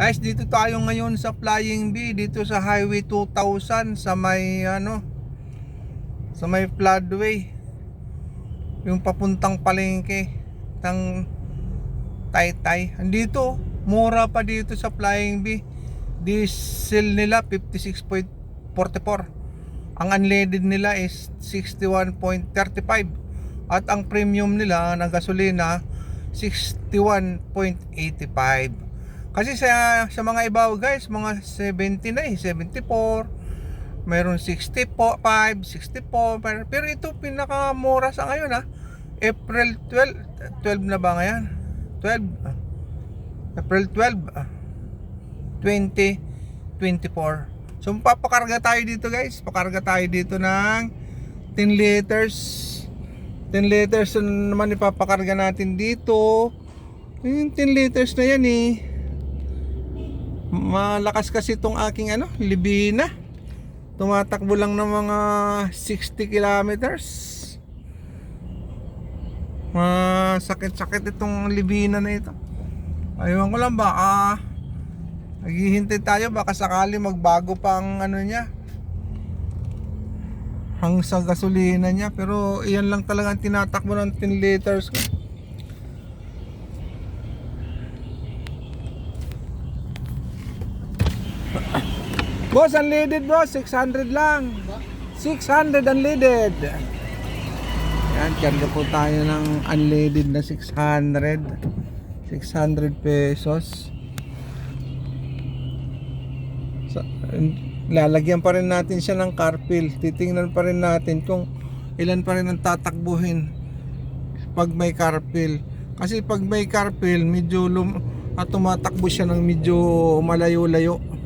Guys, dito tayo ngayon sa Flying B dito sa Highway 2000 sa may ano sa may floodway. Yung papuntang palengke ng Taytay. Andito, mura pa dito sa Flying B. Diesel nila 56.44. Ang unleaded nila is 61.35 at ang premium nila na gasolina 61.85. Kasi sa sa mga iba guys, mga 70 na eh, 74, mayroon 65, 64, pero, pero ito pinakamura sa ngayon ha. April 12, 12 na ba ngayon? 12. ah. April 12, ah. 2024. So papakarga tayo dito guys, pakarga tayo dito ng 10 liters. 10 liters na naman ipapakarga natin dito. Yung 10 liters na yan eh. Malakas kasi itong aking ano, libina. Tumatakbo lang ng mga 60 kilometers. Masakit-sakit itong libina na ito. Aywan ko lang baka naghihintay tayo baka sakali magbago pang ano niya. Hang sa gasolina niya pero iyan lang talaga ang tinatakbo ng 10 liters ko. Boss, unleaded boss, 600 lang. 600 unleaded. Yan, karga po tayo ng unleaded na 600. 600 pesos. Sa, lalagyan pa rin natin siya ng carpil. Titingnan pa rin natin kung ilan pa rin ang tatakbuhin pag may carpil. Kasi pag may carpil, medyo lum at tumatakbo siya ng medyo malayo-layo.